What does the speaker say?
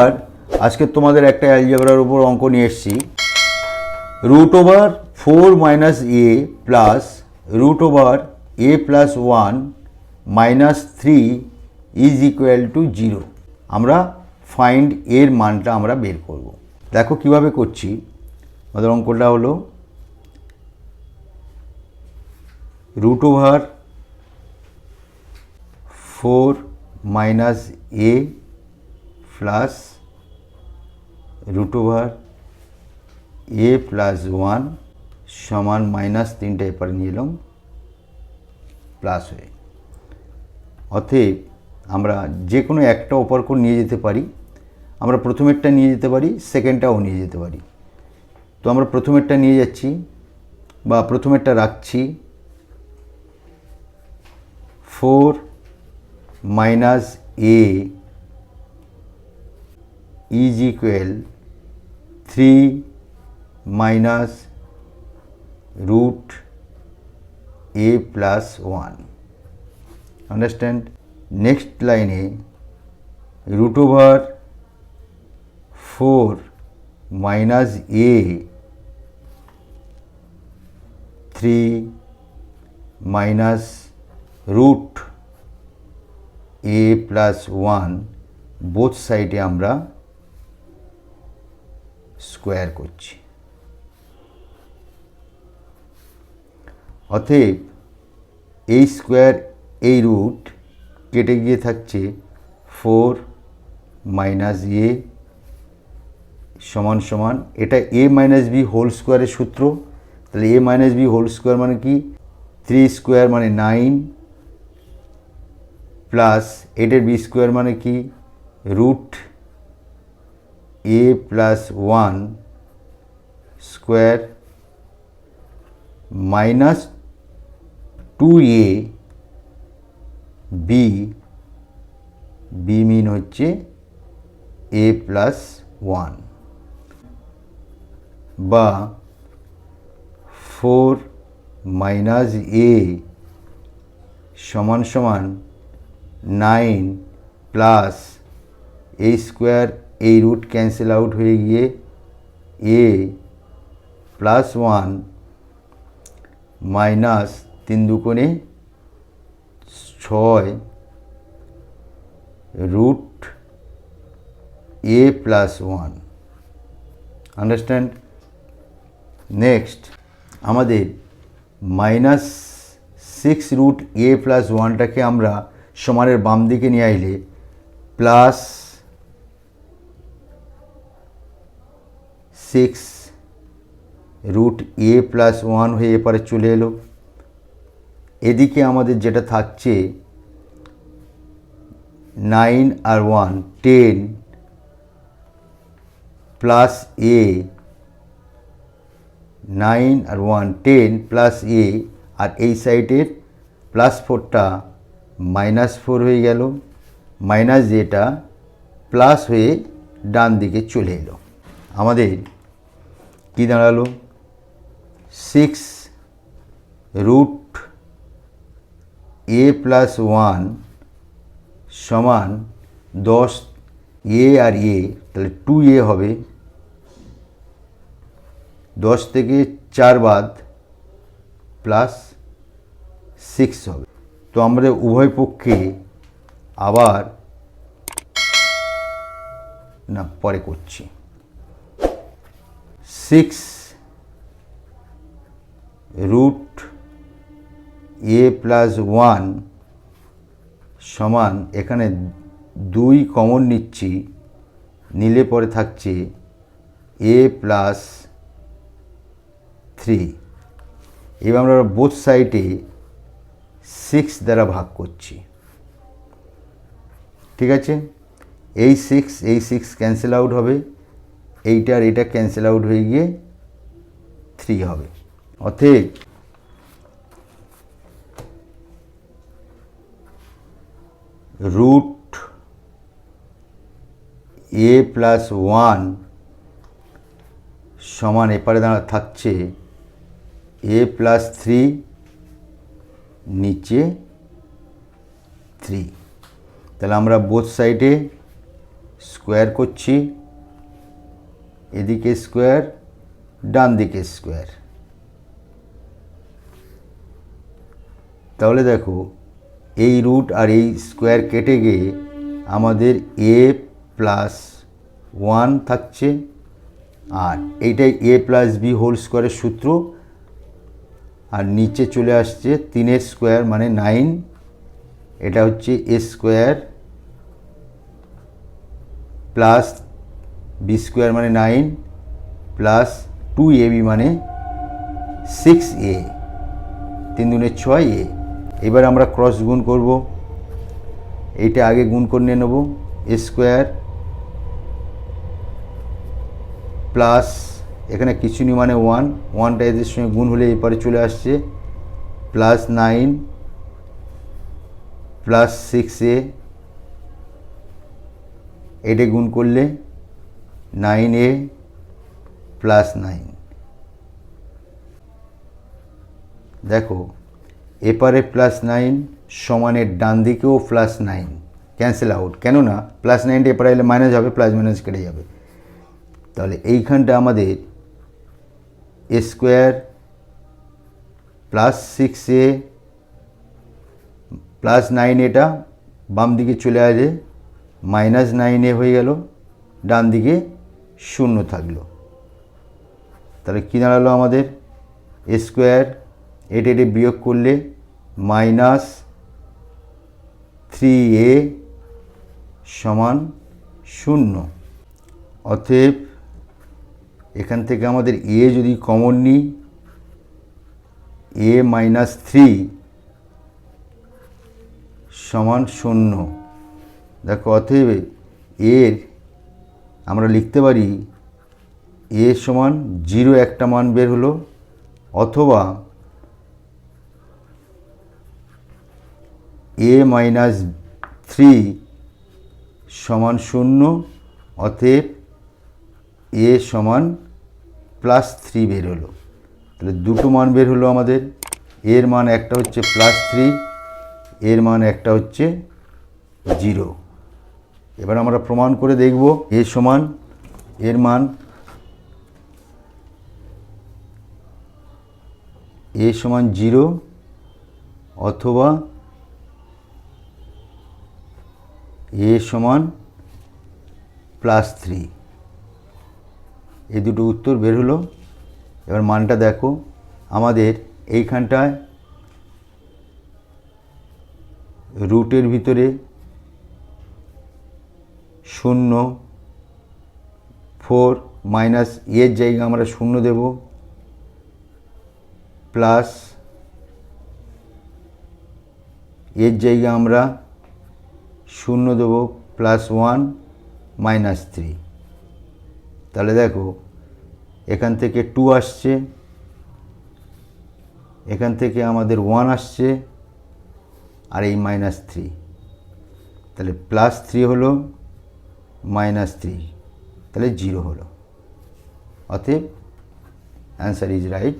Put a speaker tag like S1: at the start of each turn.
S1: আর আজকে তোমাদের একটা অ্যালজেব্রার উপর অঙ্ক নিয়ে এসেছি। Root over four minus a plus root over a plus one minus three is equal to zero আমরা ফাইন্ড এর মানটা আমরা বের করব। দেখো কীভাবে করছি। আমাদের অঙ্কটা হলো root over four minus a plus root over a plus one সমান মাইনাস তিনটে এপারে নিয়ে এলাম, প্লাস হয়ে। অতএব আমরা যে কোনো একটা অপর করে নিয়ে যেতে পারি, আমরা প্রথমেরটা নিয়ে যেতে পারি, সেকেন্ডটাও নিয়ে যেতে পারি। তো আমরা প্রথমেরটা নিয়ে যাচ্ছি বা প্রথমেরটা রাখছি four minus a is equal three minus root a plus one understand next লাইনে root over four minus a three minus root a plus one both সাইডে আমরা স্কোয়ার করছি। অতএব এই স্কোয়ার, এই রুট কেটে গিয়ে থাকছে ফোর মাইনাস এ সমান সমান। এটা এ মাইনাস বি হোল স্কোয়ারের সূত্র। তাহলে a minus b whole square মানে কি? থ্রি স্কোয়ার মানে নাইন প্লাস এটার বি স্কোয়ার মানে কি? Root a plus one square minus two a b b mean হচ্ছে এ প্লাস ওয়ান বা ফোর মাইনাস এ সমান সমান নাইন প্লাস এই স্কোয়ার এই রুট ক্যান্সেল আউট হয়ে গিয়ে এ প্লাস ওয়ান মাইনাস তিন দুকোণে ছয় root a plus one understand next আমাদের minus six root a plus ওয়ানটাকে আমরা সমানের বাম দিকে নিয়ে আইলে plus six root a plus one হয়ে এপারে চলে এলো। এদিকে আমাদের যেটা থাকছে nine R one ten plus a nine R one ten plus এ আর এই সাইডের প্লাস ফোরটা মাইনাস ফোর হয়ে গেল। মাইনাস যেটা প্লাস হয়ে ডান দিকে চলে এলো। আমাদের কী দাঁড়াল? Six root a plus one সমান দশ এ আর এ তাহলে টু এ হবে। দশ থেকে চার বাদ প্লাস সিক্স হবে। তো আমাদের উভয় পক্ষে আবার, না, পরে করছি। Six root a plus one সমান এখানে দুই কমন নিচ্ছি, নিলে পরে থাকছে এ প্লাস থ্রি এবার আমরা বোথ সাইডে সিক্স দ্বারা ভাগ করছি। ঠিক আছে? এই সিক্স এই সিক্স ক্যান্সেল আউট হবে। এইটা আর এটা ক্যান্সেল আউট হয়ে গিয়ে থ্রি হবে। অতএব রুট এ প্লাস ওয়ান সমান এপারে দাঁড়া থাকছে এ প্লাস থ্রি নিচে থ্রি তাহলে আমরা বোথ সাইডে স্কোয়ার করছি। এদিকে স্কোয়ার ডান দিকে স্কোয়ার। তাহলে দেখো, এই রুট আর এই স্কোয়ার কেটে গিয়ে আমাদের এ প্লাস ওয়ান থাকছে। আর এইটাই এ প্লাস বি হোল স্কোয়ারের সূত্র। আর নিচে চলে আসছে তিনের স্কোয়ার মানে নাইন। এটা হচ্ছে a square plus b square মানে nine plus two a b মানে সিক্স এ তিন দুনে ছয় এ এবার আমরা ক্রস গুণ করব। এইটা আগে গুণ করে নিয়ে নেব। এ স্কোয়ার প্লাস এখানে কিছু নেই মানে ওয়ান ওয়ানটা এদের সঙ্গে গুণ হলে এপারে চলে আসছে। Plus nine plus six a এটা গুণ করলে নাইন এ প্লাস নাইন। দেখো, এপারে প্লাস নাইন, সমানের ডান দিকেও প্লাস নাইন। Cancel out. কেননা, প্লাস নাইনটা এপারে এলে মাইনাস হবে, প্লাস মাইনাস কেটে যাবে। তাহলে এইখানটা আমাদের a square plus six a, plus nine এটা বাম দিকে চলে আসে, মাইনাস নাইন এ হয়ে গেল, ডান দিকে শূন্য থাকল। তাহলে কী দাঁড়াল আমাদের? স্কোয়ার এটা এটা বিয়োগ করলে মাইনাস থ্রি এ সমান শূন্য। অতএব এখান থেকে আমাদের এ যদি কমন নিই এ মাইনাস থ্রি সমান শূন্য। দেখো, অতএব এর আমরা লিখতে পারি এ সমান জিরো একটা মান বের হলো অথবা এ মাইনাস থ্রি সমান শূন্য, অতএব এ সমান প্লাস থ্রি বের হলো। তাহলে দুটো মান বের হলো আমাদের। এর মান একটা হচ্ছে প্লাস থ্রি এর মান একটা হচ্ছে জিরো এবার আমরা প্রমাণ করে দেখব এ সমান, এর মান। এ সমান জিরো অথবা এ সমান প্লাস থ্রি। এই দুটো উত্তর বের হলো। এবার মানটা দেখো। আমাদের এইখানটায় রুটের ভিতরে শূন্য, ফোর মাইনাস এর জায়গা আমরা শূন্য দেব, প্লাস এর জায়গা আমরা শূন্য দেবো, প্লাস ওয়ান মাইনাস থ্রি। তাহলে দেখো, এখান থেকে টু আসছে, এখান থেকে আমাদের ওয়ান আসছে, আর এই মাইনাস থ্রি। তাহলে প্লাস থ্রি হলো মাইনাস থ্রি তাহলে জিরো হলো। অতএব অ্যান্সার ইজ রাইট